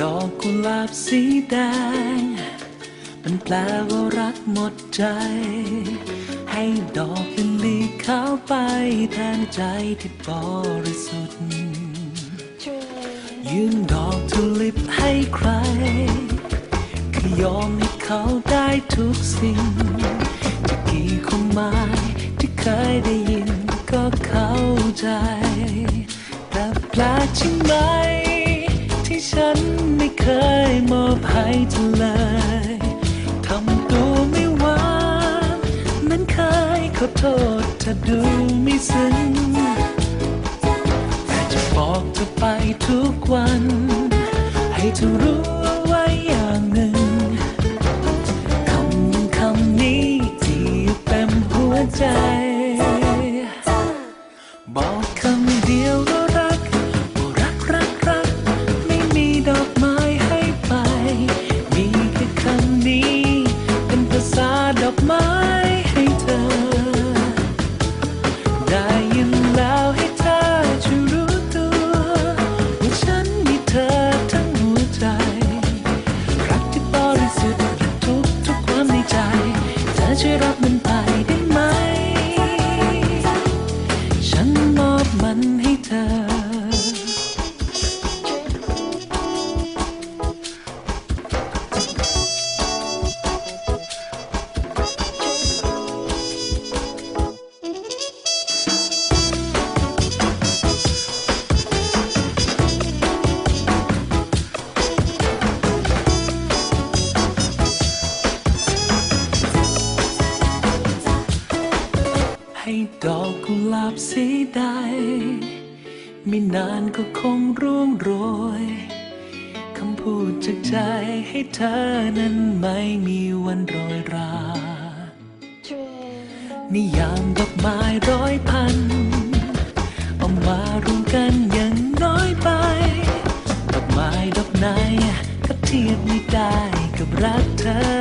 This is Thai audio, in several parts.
ดอกกุหลาบสีแดง มันแปลว่ารักหมดใจ ให้ดอกลิลลี่ขาวไปแทนใจที่บริสุทธิ์ยื่นดอกทุลิปให้ใครคือยอมให้เขาได้ทุกสิ่งจะกี่ความหมายที่เคยได้ยินก็เข้าใจ แต่แปลกใช่ไหม ฉันไม่เคยมอบให้เธอเลยทำตัวไม่หวานเหมือนเคยขอโทษถ้าดูไม่ซึ้งแต่จะบอกเธอไปทุกวัน ให้เธอรู้เอาไว้อย่างหนึ่งคำคำนี้ที่เต็มหัวใจ ให้ดอกกุหลาบสีใด ไม่นานก็คงร่วงโรย คำพูดจากใจให้เธอนั้นไม่มีวันโรยรา นิยามดอกไม้ร้อยพัน เอามารวมกันยังน้อยไป ดอกไม้ดอกไหนก็เทียบไม่ได้กับรักเธอ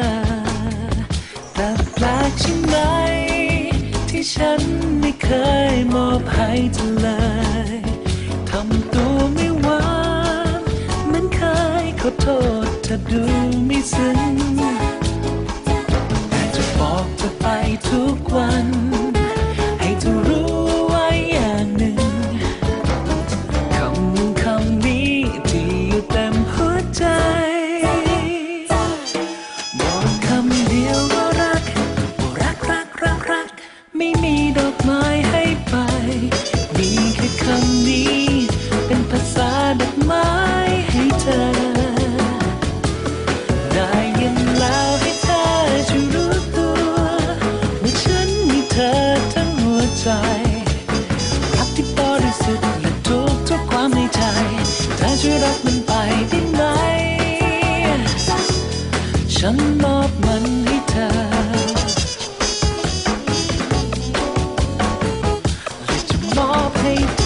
มอบให้เธอเลยทำตัวไม่หวานเหมือนเคยขอโทษถ้าดูไม่ซึ้ง more.